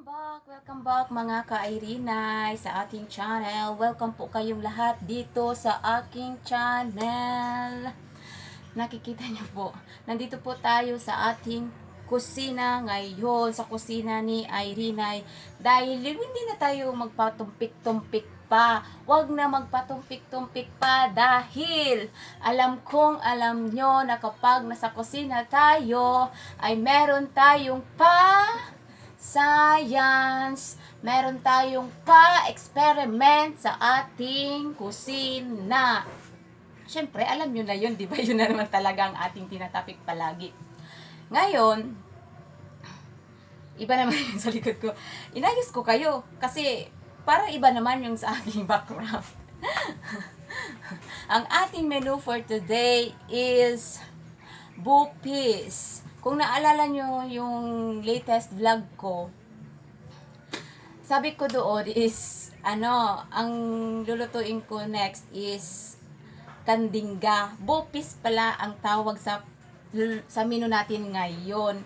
Welcome back, welcome back mga ka-Irinay sa ating channel. Welcome po kayong lahat dito sa aking channel. Nakikita niyo po, nandito po tayo sa ating kusina ngayon, sa kusina ni Irinay. Dahil hindi na tayo magpatumpik-tumpik pa. Huwag na magpatumpik-tumpik pa dahil alam kong alam nyo na kapag nasa kusina tayo ay meron tayong pa science. Meron tayong pa-experiment sa ating kusina. Siyempre, alam nyo na yun, di ba? Yun na naman talaga ang ating tinatapik palagi. Ngayon, iba naman yung sa likod ko. Inayos ko kayo kasi para iba naman yung sa aking background. ang ating menu for today is bupis. Kung naalala nyo yung latest vlog ko, sabi ko doon is, ano, ang lulutuin ko next is kandingga. Bupis pala ang tawag sa sa menu natin ngayon.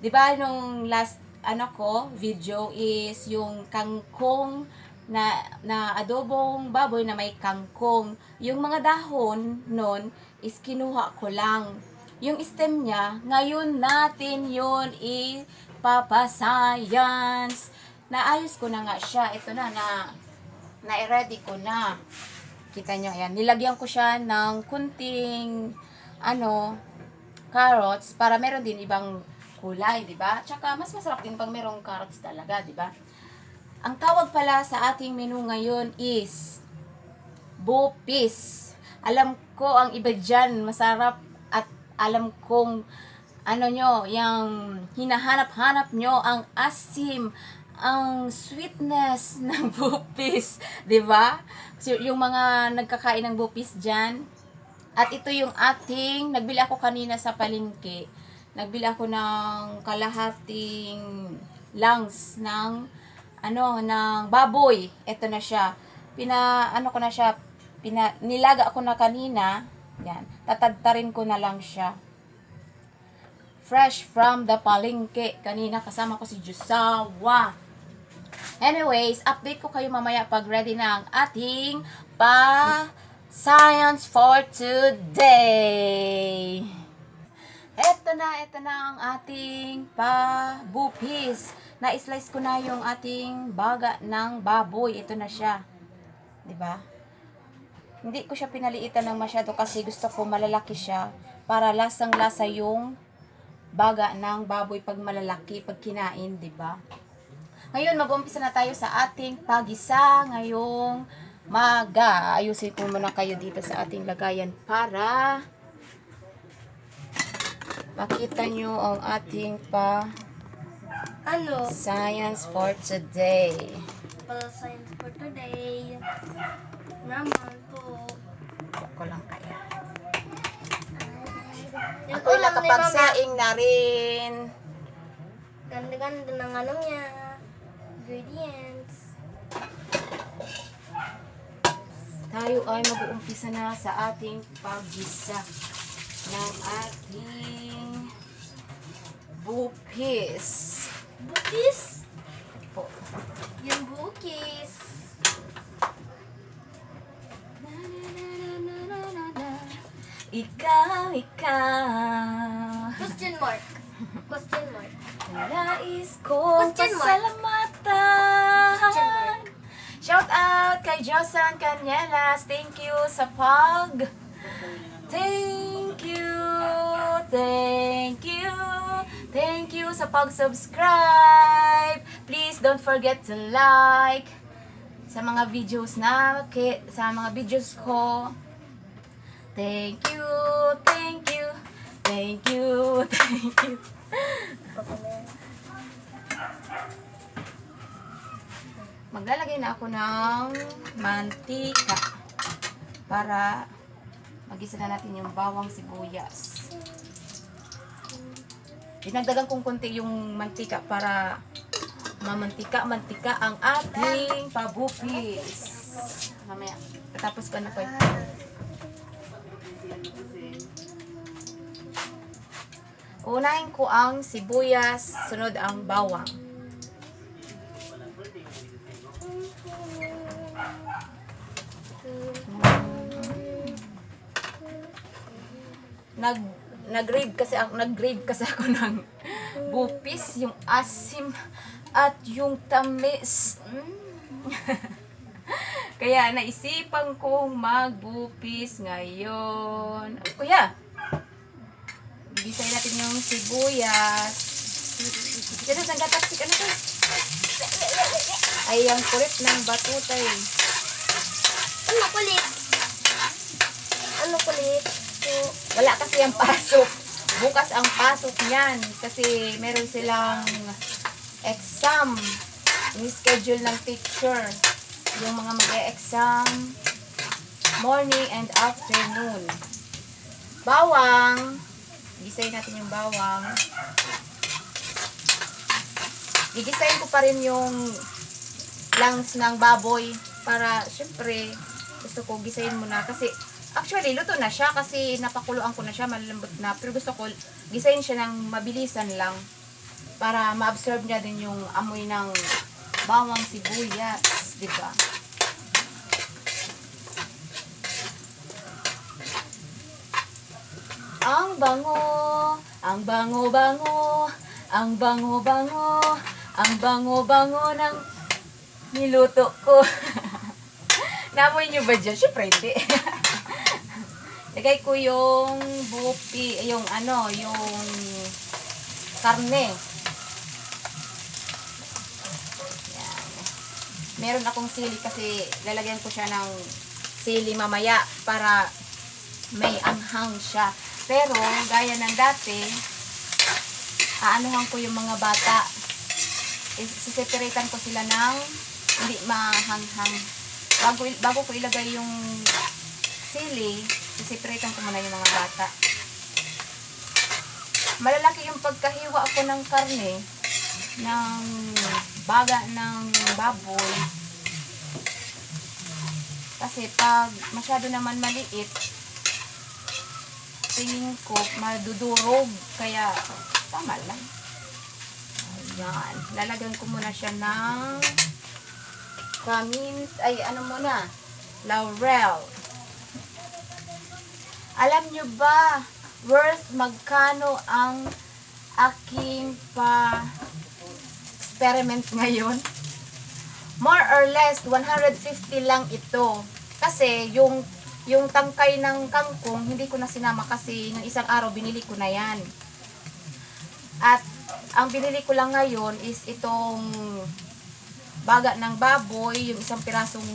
'Di ba nung last ano ko video is yung kangkong na na adobong baboy na may kangkong. Yung mga dahon nun is kinuha ko lang. Yung stem niya, ngayon natin yun ipapascience. Naayos ko na nga siya. Ito na, na na-ready ko na. Kita nyo, ayan. Nilagyan ko siya ng kunting, ano, carrots para meron din ibang kulay, di ba? Tsaka mas masarap din pag merong carrots talaga, di ba? Ang tawag pala sa ating menu ngayon is bupis. Alam ko ang iba dyan masarap alam kong ano nyo, yung hinahanap-hanap nyo ang asim, ang sweetness ng bupis, 'di ba? So, yung mga nagkakain ng bupis diyan. At ito yung ating nagbili ako kanina sa palengke. Nagbili ako ng kalahating lungs ng ano ng baboy. Ito na siya. Pina ano ko na siya, pina, nilaga ako na kanina. Yan. Tatadtarin ko na lang siya fresh from the palengke. Kanina kasama ko si Jusawa. Anyways, update ko kayo mamaya pag ready na ang ating pa science for today. Eto na, eto na ang ating pa bupis. Na-slice ko na yung ating baga ng baboy. Ito na siya. 'Di ba? Hindi ko siya pinaliitan ng masyado kasi gusto ko malalaki siya para lasang-lasa yung baga ng baboy pag malalaki, pag kinain, di ba? Ngayon, mag-umpisa na tayo sa ating pagisa ngayong maga. Ayusin ko muna kayo dito sa ating lagayan para makita nyo ang ating pa Ano? science for today. Para science for today. Naman po. Ko lang kaya. Yung Ako'y nakapagsaing na rin. Ganda-ganda ng ano niya. Ingredients. Tayo ay mag-uumpisa na sa ating paggisa ng ating bupis. Bukis. Po. Yung bukis. Ikaw, ikaw. Question mark. Question mark. Nais ko Question mark. pasalamatan. Question mark. Shout out kay Josan Canielas. Thank you sa pag. Thank you. Thank you. Thank you sa pag-subscribe. Please don't forget to like sa mga videos na sa mga videos ko. Thank you. Thank you. Thank you. Thank you. Maglalagay na ako ng mantika para magisa na natin yung bawang sibuyas. Dinagdagan kong konti yung mantika para mamantika-mantika ang ating pabupis. Mamaya, tapos ko na po Unahin ko ang sibuyas, sunod ang bawang. Nag nag-grade kasi ako, nag-grade kasi ako ng bupis, yung asim at yung tamis. Mm. Kaya naisipan kong magbupis ngayon. Kuya, Gisay natin yung sibuyas. Dito, saan gatapsik? Ano to? Ay, ang kulit ng batutay. Ano kulit? Ano kulit? So, Wala kasi ang pasok. Bukas ang pasok niyan. Kasi meron silang exam. Ni-schedule ng teacher. Yung mga mag-exam. Morning and afternoon. Bawang. Gisayin natin yung bawang. Gigisayin ko pa rin yung lungs ng baboy para syempre gusto ko gisayin muna kasi actually luto na siya kasi napakuluan ko na siya malalambot na pero gusto ko gisayin siya ng mabilisan lang para ma-absorb niya din yung amoy ng bawang sibuyas, di ba? Ang bango, ang bango-bango, ang bango-bango, ang bango-bango ng niluto ko. Namoy niyo ba dyan? Siyempre hindi. Lagay ko yung bupi, yung ano, yung karne. Yan. Meron akong sili kasi lalagyan ko siya ng sili mamaya para may anghang siya. Pero, gaya ng dati, aanuhan ko yung mga bata. Siseparatean ko sila ng hindi mahanghang. Bago, bago ko ilagay yung sili, siseparatean ko muna yung mga bata. Malalaki yung pagkahiwa ko ng karne ng baga ng baboy. Kasi pag masyado naman maliit, tingin ko madudurog. Kaya, tama lang. Ayan. Lalagyan ko muna siya ng kamin, ay ano muna, laurel. Alam nyo ba, worth magkano ang aking pa experiment ngayon? More or less, 150 lang ito. Kasi yung yung tangkay ng kangkong, hindi ko na sinama kasi ng isang araw binili ko na yan. At ang binili ko lang ngayon is itong baga ng baboy, yung isang pirasong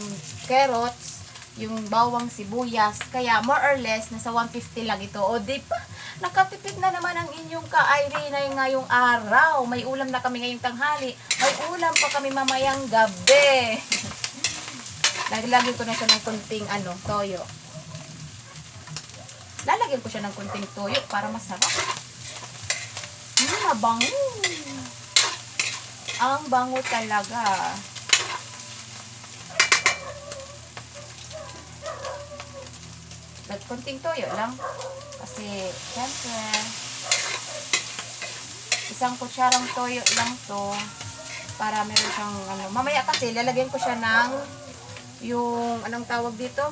carrots, yung bawang sibuyas. Kaya more or less, nasa 150 lang ito. O di ba, nakatipid na naman ang inyong ka-Irene ngayong araw. May ulam na kami ngayong tanghali. May ulam pa kami mamayang gabi. Lalagyan ko na siya ng kunting ano, toyo. Lalagyan ko siya ng kunting toyo para masarap. Hmm, mabango. Ang bango talaga. Nagkunting toyo lang. Kasi, syempre, isang kutsarang toyo lang to para meron siyang ano. Mamaya kasi, lalagyan ko siya ng yung, anong tawag dito?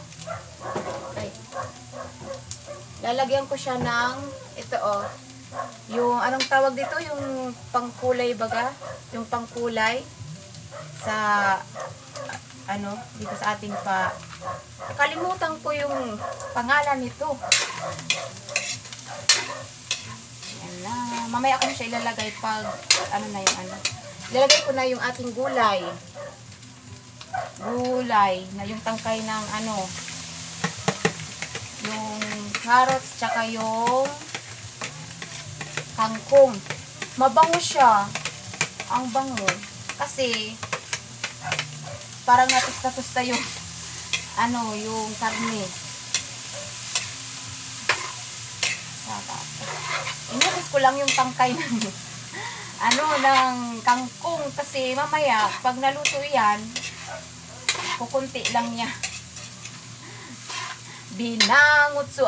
Ay. Lalagyan ko siya ng, ito oh, yung, anong tawag dito? Yung pangkulay baga? Yung pangkulay sa, ano, dito sa ating pa, Kalimutan ko yung pangalan nito. Yan na. Mamaya ko siya ilalagay pag, ano na yung ano. Ilalagay ko na yung ating gulay. Gulay, na yung tangkay ng ano, yung carrots, tsaka yung kangkong. Mabango siya. Ang bango. Kasi, parang natusta-tusta yung ano, yung karne. Sarap. Inubos ko lang yung tangkay ng ano, ng kangkong kasi mamaya, pag naluto yan, kukunti lang niya. Binangot so,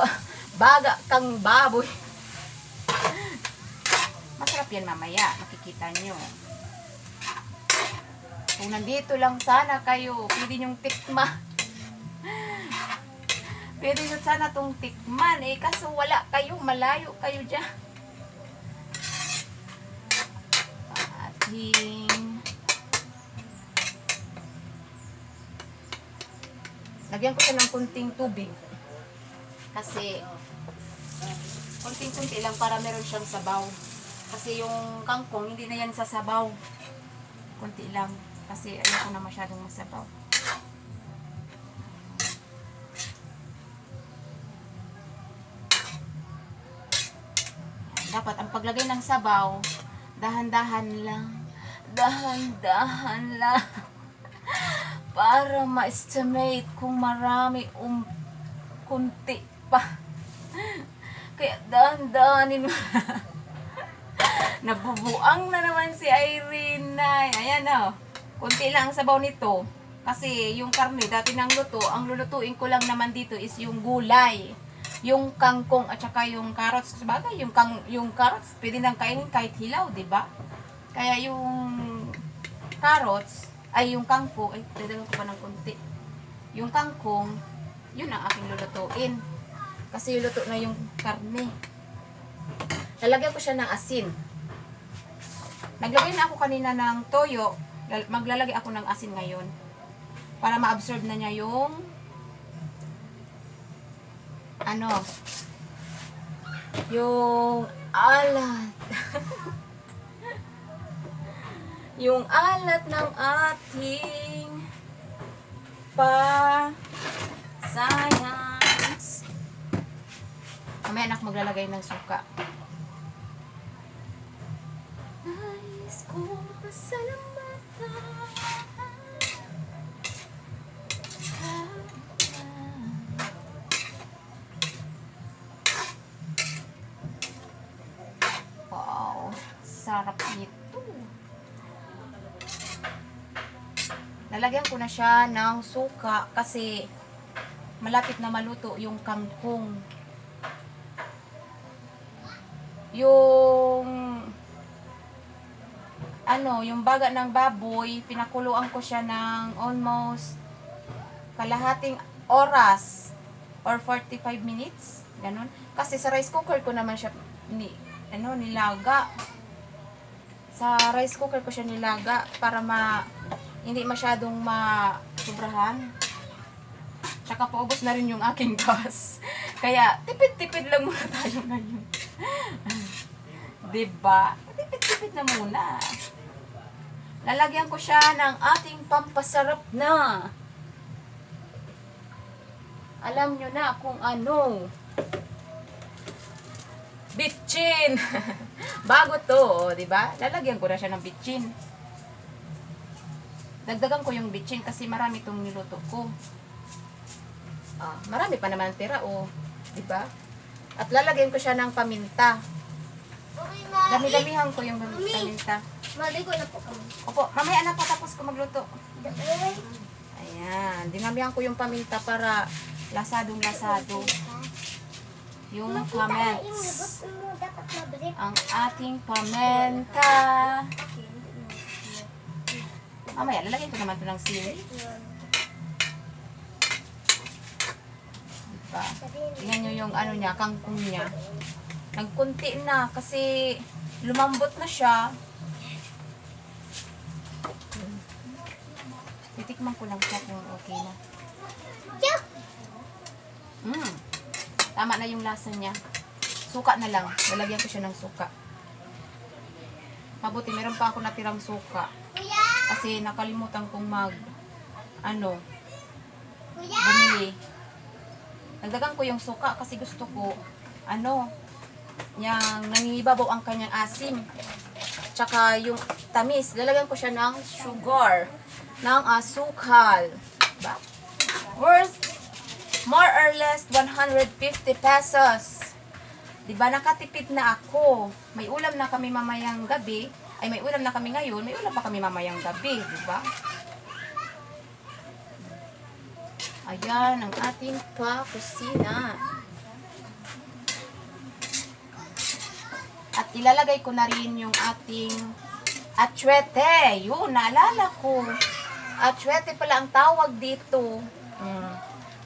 baga kang baboy. Masarap yan mamaya, makikita nyo. Kung nandito lang sana kayo, pwede nyong tikma. Pwede yun sana tong tikman eh. Kaso wala kayo. Malayo kayo dyan. Ating... Lagyan ko siya ng kunting tubig. Kasi kunting-kunti lang para meron siyang sabaw. Kasi yung kangkong, hindi na yan sa sabaw. Kunti lang. Kasi ayoko na masyadong masabaw. Dapat ang paglagay ng sabaw, dahan-dahan lang. Dahan-dahan lang. Para ma-estimate kung marami um kunti pa. Kaya dahan-dahanin mo. Nabubuang na naman si Irene. Ayan o. Kunti lang ang sabaw nito. Kasi yung karne, dati nang luto, ang lulutuin ko lang naman dito is yung gulay. Yung kangkong at saka yung carrots. Sabagay, yung, kang, yung carrots, pwede nang kainin kahit hilaw, di ba? Kaya yung carrots, ay yung kangkong, ay, dadagan ko pa ng kunti. Yung kangkong, yun ang aking lulutuin. Kasi luto na yung karne. Lalagyan ko siya ng asin. Naglagay na ako kanina ng toyo. Lal- Maglalagay ako ng asin ngayon. Para ma-absorb na niya yung ano yung alat. yung alat ng ating pa science. Mamaya anak maglalagay ng suka. Nais kong pasalamatan Lalagyan ko na siya ng suka kasi malapit na maluto yung kangkong. Yung ano, yung baga ng baboy, pinakuluan ko siya ng almost kalahating oras or 45 minutes. Ganun. Kasi sa rice cooker ko naman siya ni, ano, nilaga. Sa rice cooker ko siya nilaga para ma hindi masyadong ma-sobrahan. Tsaka paubos na rin yung aking gas. Kaya, tipid-tipid lang muna tayo ngayon. diba? Tipid-tipid na muna. Lalagyan ko siya ng ating pampasarap na. Alam nyo na kung ano. Bitchin! Bago to, di ba? Lalagyan ko na siya ng bitchin. Dagdagan ko yung bitchin kasi marami itong niluto ko. Ah, marami pa naman tira, oh. Di ba? At lalagyan ko siya ng paminta. Dami-damihan ko yung paminta. Maligo na po kami. Opo, mamaya na patapos ko magluto. Ayan, dinamihan ko yung paminta para lasadong lasado. Yung comments. Ang ating paminta. Mamaya, lalagyan ko naman ito ng sili. Diba? Tingnan nyo yung ano niya, kangkong niya. Nagkunti na kasi lumambot na siya. Titikman ko lang siya kung okay na. Mm. Tama na yung lasa niya. Suka na lang. Lalagyan ko siya ng suka. Mabuti, meron pa ako natirang suka. Kasi nakalimutan kong mag, ano, bumili. Nagdagan ko yung suka kasi gusto ko, ano, yung nangingibabaw ang kanyang asim. Tsaka yung tamis, lalagyan ko siya ng sugar, ng asukal. Ba? Worth more or less 150 pesos. 'Di ba nakatipid na ako. May ulam na kami mamayang gabi. Ay may ulam na kami ngayon, may ulam pa kami mamayang gabi, 'di ba? Ayan ang ating pa-kusina. At ilalagay ko na rin yung ating atsuete. Yun, naalala ko. Atsuete pala ang tawag dito. Mm.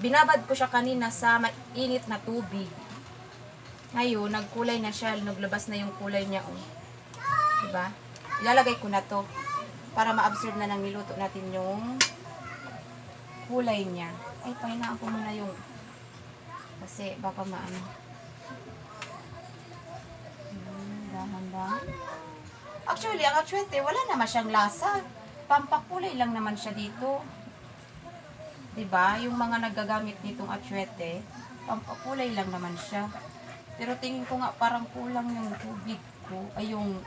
binabad ko siya kanina sa mainit na tubig. Ngayon, nagkulay na siya, naglabas na yung kulay niya. Oh. Diba? Ilalagay ko na to para ma-absorb na ng niluto natin yung kulay niya. Ay, pahinaan ko muna yung kasi baka maano. Hmm. Actually, ang atsuete, wala naman siyang lasa. Pampakulay lang naman siya dito. 'Di ba? Yung mga nagagamit nitong atsuete, pampakulay lang naman siya. Pero tingin ko nga parang kulang yung tubig ko, ay yung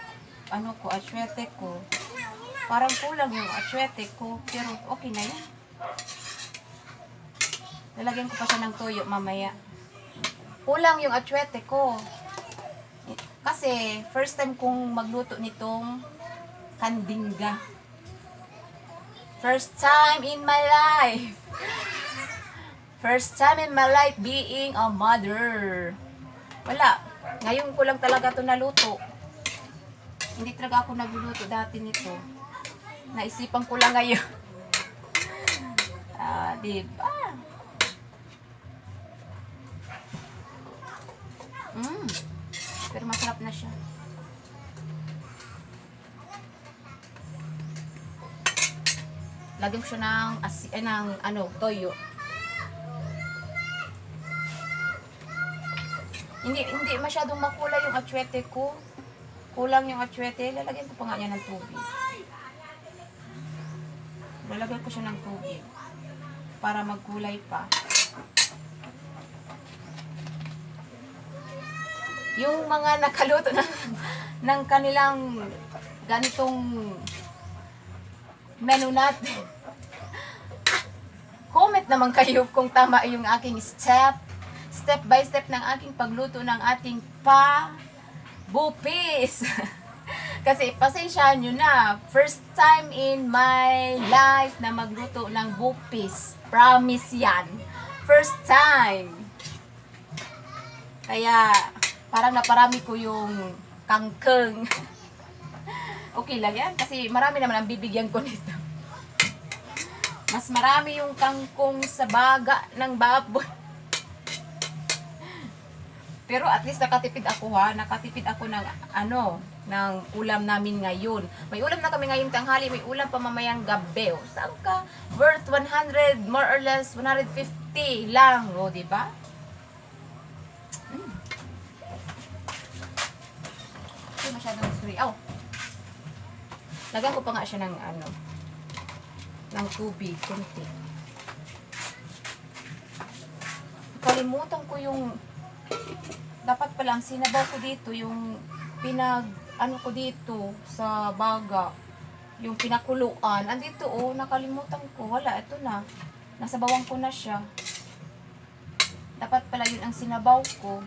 ano ko, atsuete ko. Parang kulang yung atsuete ko, pero okay na yun. Lalagyan ko pa siya ng toyo mamaya. Kulang yung atsuete ko. Kasi, first time kong magluto nitong kandingga. First time in my life. First time in my life being a mother. Wala. Ngayon ko lang talaga to naluto. Hindi talaga ako nagluluto dati nito. Naisipan ko lang ngayon. Ah, diba? Mm. Pero masarap na siya. Lagyan ko siya ng, asi, eh, ng ano, toyo. Hindi hindi masyadong makulay yung atsuete ko. Kulang yung atsuete. Lalagyan ko pa nga niya ng tubig. Lalagyan ko siya ng tubig. Para magkulay pa. Yung mga nakaluto ng, ng kanilang ganitong menu natin. Comment naman kayo kung tama yung aking step step by step ng aking pagluto ng ating pa bupis. Kasi pasensyahan nyo na, first time in my life na magluto ng bupis. Promise yan. First time. Kaya, parang naparami ko yung kangkeng. okay lang yan, kasi marami naman ang bibigyan ko nito. Mas marami yung kangkong sa baga ng baboy. Pero at least nakatipid ako ha. Nakatipid ako ng ano, ng ulam namin ngayon. May ulam na kami ngayong tanghali, may ulam pa mamayang gabi. O, saan ka? Worth 100, more or less 150 lang. O, di ba? Mm. Hindi masyadong suri. Oh. Lagyan ko pa nga siya ng ano, ng tubig, kunti. Kalimutan ko yung dapat palang sinabaw ko dito yung pinag ano ko dito sa baga yung pinakuluan. Andito oh nakalimutan ko. Wala ito na. Nasa bawang ko na siya. Dapat pala yun ang sinabaw ko.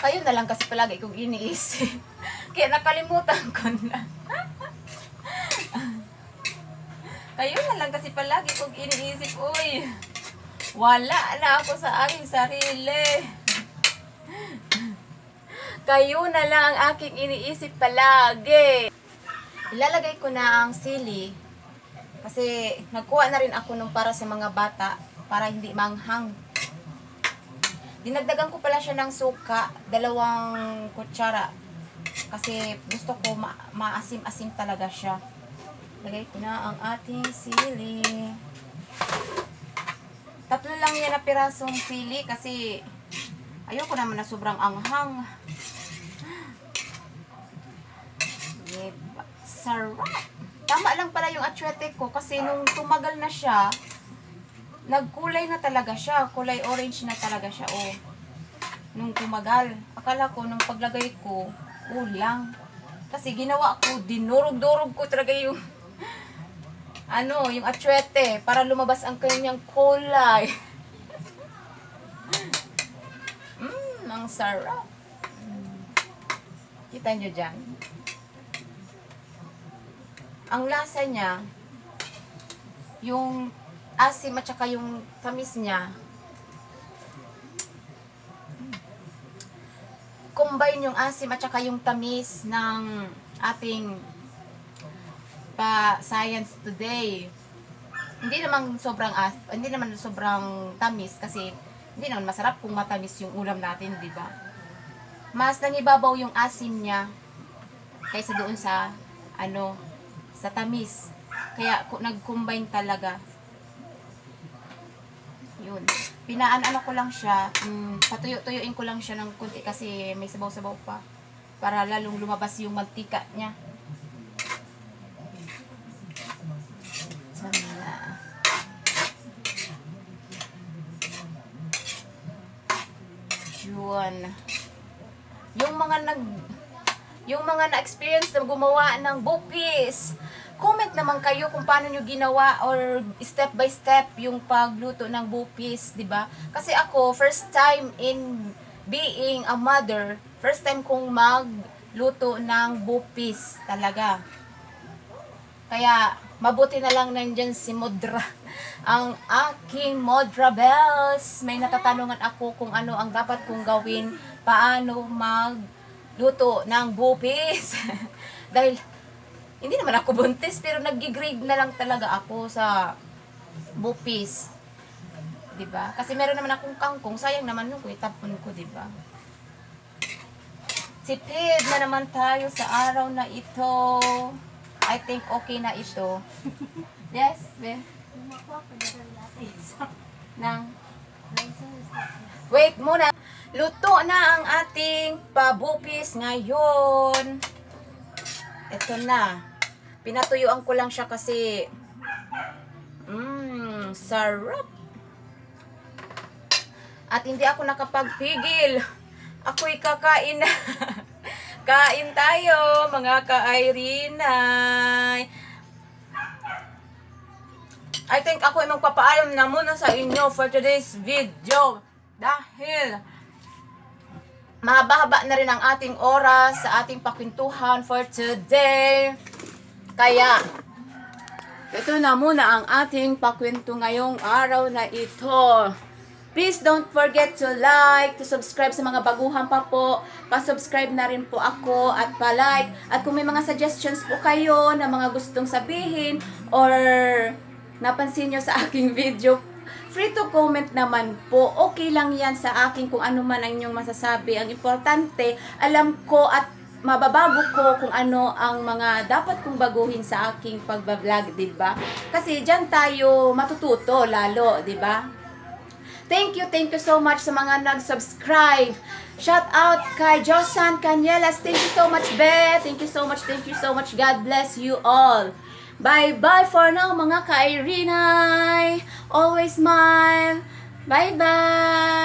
Kayo na lang kasi palagi kong iniisip. Kaya nakalimutan ko na. Kayo na lang kasi palagi kong iniisip uy wala na ako sa aking sarili. Kayo na lang ang aking iniisip palagi. Ilalagay ko na ang sili. Kasi nagkuha na rin ako nung para sa mga bata para hindi manghang. Dinagdagan ko pala siya ng suka, dalawang kutsara. Kasi gusto ko ma- maasim-asim talaga siya. Lagay ko na ang ating sili. Tatlo lang yan na pirasong sili kasi ayoko naman na sobrang anghang. Diba? Sarap. Tama lang pala yung atsuete ko kasi nung tumagal na siya, nagkulay na talaga siya. Kulay orange na talaga siya. Oh. Nung tumagal. Akala ko nung paglagay ko, kulang. Kasi ginawa ko, dinurog-durog ko talaga yung ano, yung atsuete para lumabas ang kanyang kulay. Mmm, ang sarap. Kita nyo dyan. Ang lasa niya, yung asim at saka yung tamis niya, combine yung asim at saka yung tamis ng ating pa science today. hindi naman sobrang as, hindi naman sobrang tamis kasi hindi naman masarap kung matamis yung ulam natin, di ba? Mas nangibabaw yung asim niya kaysa doon sa ano sa tamis. Kaya nag-combine talaga. Yun. Pinaan-ano ko lang siya, mm, patuyo-tuyuin ko lang siya ng kunti kasi may sabaw-sabaw pa para lalong lumabas yung mantika niya. Sana. Yun. Yung mga nag yung mga na-experience na gumawa ng bupis, comment naman kayo kung paano nyo ginawa or step by step yung pagluto ng bupis, di ba? Kasi ako, first time in being a mother, first time kong magluto ng bupis talaga. Kaya, mabuti na lang nandyan si Modra. Ang aking Modra Bells. May natatanungan ako kung ano ang dapat kong gawin, paano magluto ng bupis. Dahil, hindi naman ako buntis, pero nag-grade na lang talaga ako sa bupis. 'Di ba? Kasi meron naman akong kangkong, sayang naman yung itapon ko, 'di ba? Sipid na naman tayo sa araw na ito. I think okay na ito. yes, be. Nang Wait muna. Luto na ang ating pabupis ngayon. Ito na. Pinatuyuan ko lang siya kasi Mmm, sarap. At hindi ako nakapagpigil. Ako'y kakain na. Kain tayo, mga ka-Irinay. I think ako ay magpapaalam na muna sa inyo for today's video. Dahil mahaba-haba na rin ang ating oras sa ating pakwentuhan for today. Kaya, ito na muna ang ating pakwento ngayong araw na ito. Please don't forget to like, to subscribe sa mga baguhan pa po. Pa-subscribe na rin po ako at pa-like. At kung may mga suggestions po kayo na mga gustong sabihin or napansin nyo sa aking video, free to comment naman po. Okay lang yan sa akin kung ano man ang inyong masasabi. Ang importante, alam ko at mababago ko kung ano ang mga dapat kong baguhin sa aking pagbablog, 'di ba? Kasi diyan tayo matututo lalo, 'di ba? Thank you, thank you so much sa mga nag-subscribe. Shout out kay Josan Canielas. Thank you so much, Be. Thank you so much, thank you so much. God bless you all. Bye-bye for now mga ka-Irinay. Always smile. Bye-bye.